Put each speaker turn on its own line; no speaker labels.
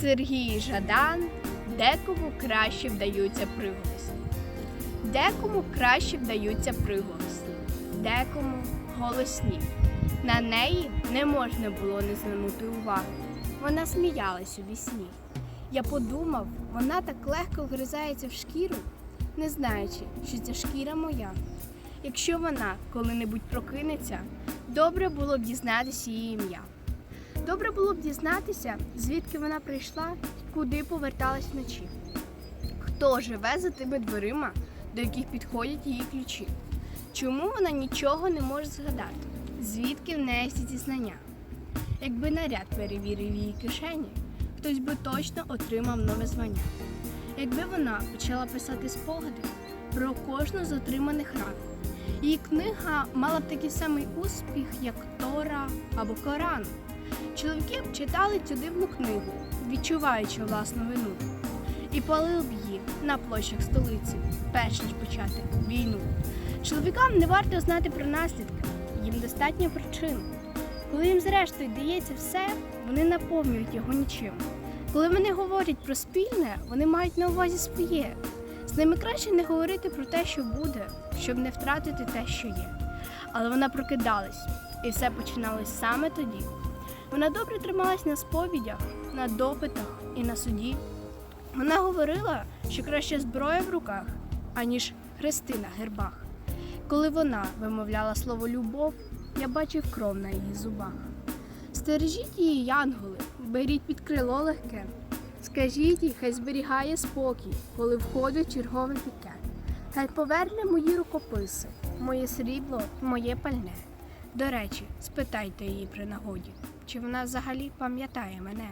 Сергій Жадан декому краще вдаються приголосні. Декому краще вдаються приголосні, декому голосні. На неї не можна було не звернути уваги. Вона сміялась у вісні. Я подумав, вона так легко вгризається в шкіру, не знаючи, що ця шкіра моя. Якщо вона коли-небудь прокинеться, добре було б дізнатися її ім'я. Добре було б дізнатися, звідки вона прийшла і куди поверталась вночі. Хто живе за тими дверима, до яких підходять її ключі? Чому вона нічого не може згадати? Звідки в неї всі ці знання? Якби наряд перевірив її кишені, хтось би точно отримав нове звання. Якби вона почала писати спогади про кожну з отриманих ран, її книга мала б такий самий успіх, як Тора або Коран. Чоловіки читали цю дивну книгу, відчуваючи власну вину, і палили б її на площах столиці, перш ніж почати війну. Чоловікам не варто знати про наслідки, їм достатньо причин. Коли їм зрештою дається все, вони наповнюють його нічим. Коли вони говорять про спільне, вони мають на увазі своє. З ними краще не говорити про те, що буде, щоб не втратити те, що є. Але вона прокидалась, і все починалось саме тоді. Вона добре трималась на сповідях, на допитах і на суді. Вона говорила, що краще зброя в руках, аніж хрести на гербах. Коли вона вимовляла слово любов, я бачив кров на її зубах. Стережіть її, янголи, беріть під крило легке. Скажіть їй, хай зберігає спокій, коли входить чергове піке. Хай поверне мої рукописи, моє срібло, моє пальне. До речі, спитайте її при нагоді, чи вона взагалі пам'ятає мене.